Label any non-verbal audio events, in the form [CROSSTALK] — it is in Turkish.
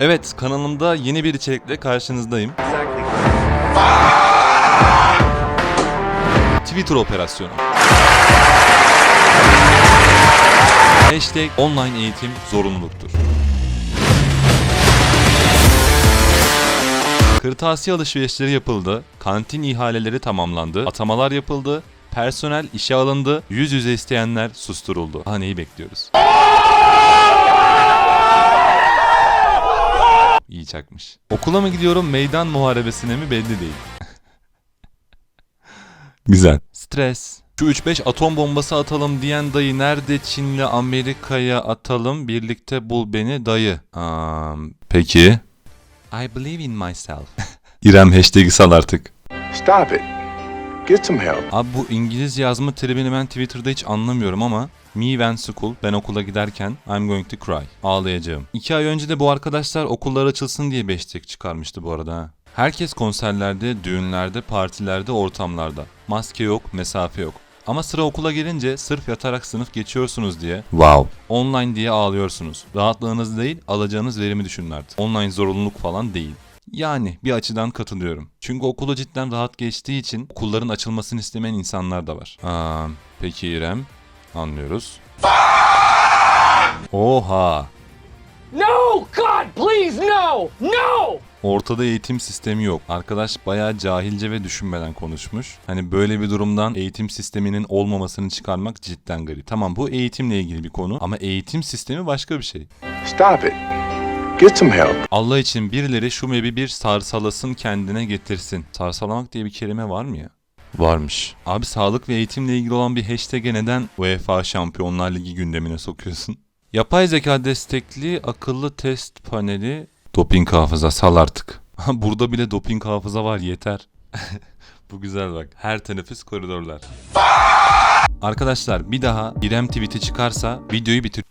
Evet kanalımda yeni bir içerikle karşınızdayım. Twitter operasyonu. Hashtag online eğitim zorunluluktur. Kırtasiye alışverişleri yapıldı, kantin ihaleleri tamamlandı, atamalar yapıldı, personel işe alındı, yüz yüze isteyenler susturuldu. Daha neyi bekliyoruz? Çakmış. Okula mı gidiyorum meydan muharebesine mi belli değil. [LAUGHS] Güzel. Stres. Şu 3-5 atom bombası atalım diyen dayı nerede Çin'le Amerika'ya atalım birlikte bul beni dayı. Um, peki. I believe in myself. [LAUGHS] İrem hashtag'i sal artık. Stop it. Get some help. Abi bu İngiliz yazma tribini ben Twitter'da hiç anlamıyorum ama Me when school, ben okula giderken I'm going to cry. Ağlayacağım. İki ay önce de bu arkadaşlar okullar açılsın diye beştek çıkarmıştı bu arada ha. Herkes konserlerde, düğünlerde, partilerde, ortamlarda. Maske yok, mesafe yok. Ama sıra okula gelince sırf yatarak sınıf geçiyorsunuz diye wow online diye ağlıyorsunuz. Rahatlığınız değil alacağınız verimi düşünün artık. Online zorunluluk falan değil. Yani bir açıdan katılıyorum. Çünkü okulu cidden rahat geçtiği için okulların açılmasını istemeyen insanlar da var. Aa, peki İrem anlıyoruz. Oha No! God, please, no! No! Ortada eğitim sistemi yok. Arkadaş bayağı cahilce ve düşünmeden konuşmuş. Hani böyle bir durumdan eğitim sisteminin olmamasını çıkarmak cidden garip. Tamam bu eğitimle ilgili bir konu ama eğitim sistemi başka bir şey. Stop it. Get some help. Allah için birileri şu mebi bir sarsalasın kendine getirsin. Sarsalamak diye bir kelime var mı ya? Varmış. Abi sağlık ve eğitimle ilgili olan bir hashtag'e neden UEFA Şampiyonlar Ligi gündemine sokuyorsun? Yapay zeka destekli akıllı test paneli doping hafıza sal artık. [LAUGHS] Burada bile doping hafıza var yeter. [LAUGHS] Bu güzel bak. Her teneffüs koridorlar. Arkadaşlar bir daha İrem tweet'i çıkarsa videoyu bitir.